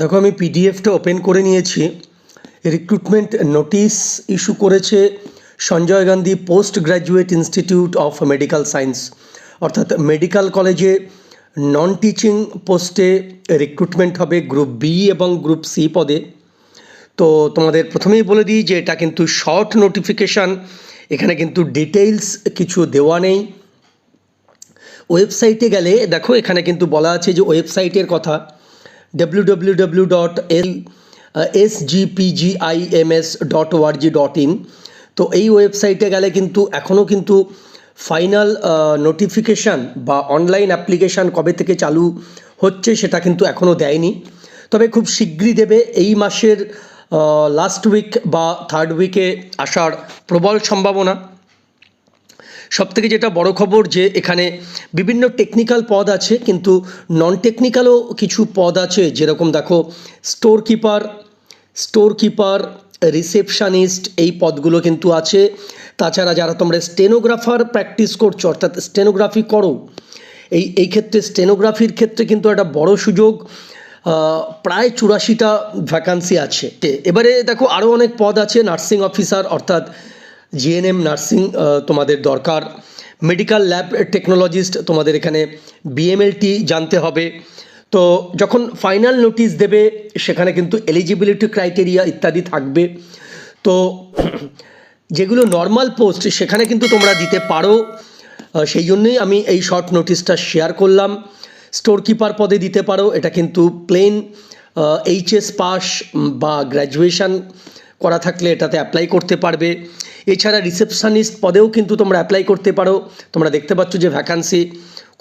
দেখো, আমি পিডিএফটা ওপেন করে নিয়েছি। রিক্রুটমেন্ট নোটিশ ইস্যু করেছে Sanjay Gandhi post graduate institute of medical science অর্থাৎ মেডিকেল কলেজে নন টিচিং পোস্টে রিক্রুটমেন্ট হবে গ্রুপ বি এবং গ্রুপ সি পদে। তো তোমাদের প্রথমেই বলে দিই যে এটা কিন্তু শর্ট নোটিফিকেশান এখানে কিন্তু ডিটেইলস কিছু দেওয়া নেই। ওয়েবসাইটে গেলে দেখো, এখানে কিন্তু বলা আছে যে ওয়েবসাইটের কথা। ডট ইন তো এই ওয়েবসাইটে গেলে কিন্তু এখনও কিন্তু ফাইনাল নোটিফিকেশান বা অনলাইন অ্যাপ্লিকেশান কবে থেকে চালু হচ্ছে সেটা কিন্তু এখনও দেয়নি। তবে খুব শীঘ্রই দেবে। এই মাসের লাস্ট উইক বা থার্ড উইকে আসার প্রবল সম্ভাবনা। সব থেকে যেটা বড় খবর যে এখানে বিভিন্ন টেকনিক্যাল পদ আছে, কিন্তু নন টেকনিক্যালও কিছু পদ আছে। যেরকম দেখো store keeper store keeper receptionist এই পদগুলো কিন্তু আছে। তাছাড়া যারা তোমরা স্টেনোগ্রাফার প্র্যাকটিস করছ, অর্থাৎ স্টেনোগ্রাফি করো, এই এই ক্ষেত্রে স্টেনোগ্রাফির ক্ষেত্রে কিন্তু একটা বড় সুযোগ প্রায় চুরাশিটা ভ্যাকান্সি আছে। এবারে দেখো আরও অনেক পদ আছে নার্সিং অফিসার অর্থাৎ জিএনএম নার্সিং তোমাদের দরকার। মেডিকেল ল্যাব টেকনোলজিস্ট তোমাদের এখানে বিএমএলটি জানতে হবে। তো যখন ফাইনাল নোটিশ দেবে, সেখানে কিন্তু এলিজিবিলিটি ক্রাইটেরিয়া ইত্যাদি থাকবে। তো যেগুলো নর্মাল পোস্ট সেখানে কিন্তু তোমরা দিতে পারো। সেই জন্যই আমি এই শর্ট নোটিশটা শেয়ার করলাম। স্টোর কিপার পদে দিতে পারো, এটা কিন্তু প্লেন এইচএস পাস বা গ্র্যাজুয়েশন করা থাকলে এটাতে অ্যাপ্লাই করতে পারবে। এছাড়া রিসেপশনিস্ট পদেও কিন্তু তোমরা অ্যাপ্লাই করতে পারো। তোমরা দেখতে পাচ্ছ যে ভ্যাকান্সি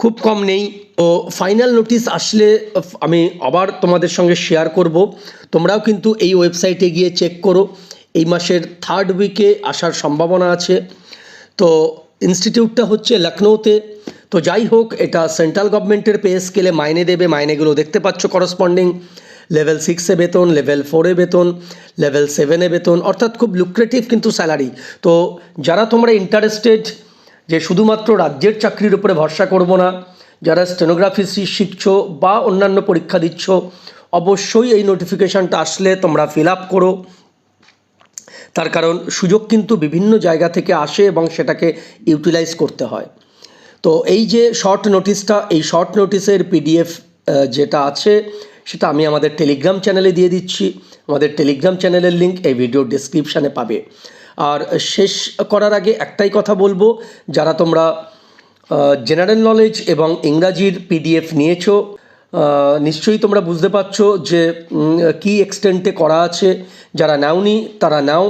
খুব কম নেই। তো ফাইনাল নোটিশ আসলে, আমি আবার তোমাদের সঙ্গে শেয়ার করব। তোমরাও কিন্তু এই ওয়েবসাইটে গিয়ে চেক করো। এই মাসের থার্ড উইকে আসার সম্ভাবনা আছে। তো ইনস্টিটিউটটা হচ্ছে লখনৌতে। তো যাই হোক, এটা সেন্ট্রাল গভর্নমেন্টের পে স্কেলে মাইনে দেবে। মাইনেগুলো দেখতে পাচ্ছ করসপন্ডিং লেভেল সিক্সে বেতন, লেভেল ফোরে বেতন, লেভেল সেভেনে বেতন, অর্থাৎ খুব লুক্রেটিভ কিন্তু স্যালারি তো যারা তোমরা ইন্টারেস্টেড যে শুধুমাত্র রাজ্যের চাকরির উপরে ভরসা করব না, যারা স্টেনোগ্রাফি শিখছো বা অন্যান্য পরীক্ষা দিচ্ছ, অবশ্যই এই নোটিফিকেশানটা আসলে তোমরা ফিল আপ করো। তার কারণ সুযোগ কিন্তু বিভিন্ন জায়গা থেকে আসে এবং সেটাকে ইউটিলাইজ করতে হয়। তো এই যে শর্ট নোটিশটা এই শর্ট নোটিশের পিডিএফ যেটা আছে সেটা আমি আমাদের টেলিগ্রাম চ্যানেলে দিয়ে দিচ্ছি। আমাদের টেলিগ্রাম চ্যানেলের লিঙ্ক এই ভিডিও ডিসক্রিপশানে পাবে। আর শেষ করার আগে একটাই কথা বলব। যারা তোমরা জেনারেল নলেজ এবং ইংরাজির পিডিএফ নিয়েছো নিশ্চয়ই তোমরা বুঝতে পারছ যে কি এক্সটেন্টে করা আছে। যারা নাওনি, তারা নাও।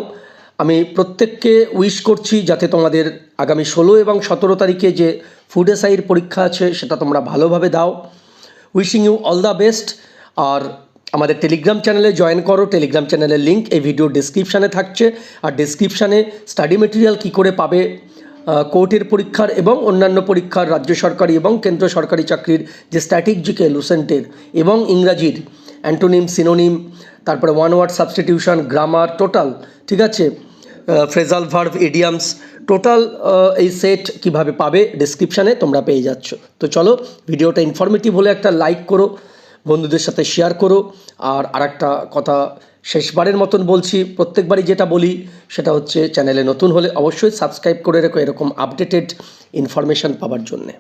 আমি প্রত্যেককে উইশ করছি যাতে তোমাদের আগামী ষোলো এবং সতেরো তারিখে যে ফুড এসআইয়ের পরীক্ষা আছে, সেটা তোমরা ভালোভাবে দাও। Wishing you all the best আর আমাদের টেলিগ্রাম চ্যানেলে জয়েন করো। টেলিগ্রাম চ্যানেলের লিঙ্ক এই ভিডিও ডিসক্রিপশানে থাকছে। আর ডিসক্রিপশানে স্টাডি মেটেরিয়াল কী করে পাবে কোর্টের পরীক্ষার এবং অন্যান্য পরীক্ষার রাজ্য সরকারি এবং কেন্দ্র সরকারি চাকরির যে স্ট্যাটিক জিকে লুসেন্টের এবং ইংরাজির অ্যান্টোনিম সিনোনিম তারপরে one word substitution grammar total ঠিক আছে? ফ্রেজাল ভার্ভ ইডিয়ামস টোটাল এই সেট কীভাবে পাবে ডিসক্রিপশানে তোমরা পেয়ে যাচ্ছ। তো চলো ভিডিওটা ইনফরমেটিভ হলে একটা লাইক করো। বন্ধুদের সাথে শেয়ার করো। আর আরেকটা কথা শেষবারের মতন বলছি, প্রত্যেকবারই যেটা বলি, সেটা হচ্ছে চ্যানেলে নতুন হলে অবশ্যই সাবস্ক্রাইব করে রেখো এরকম আপডেটেড ইনফরমেশান পাওয়ার জন্যে।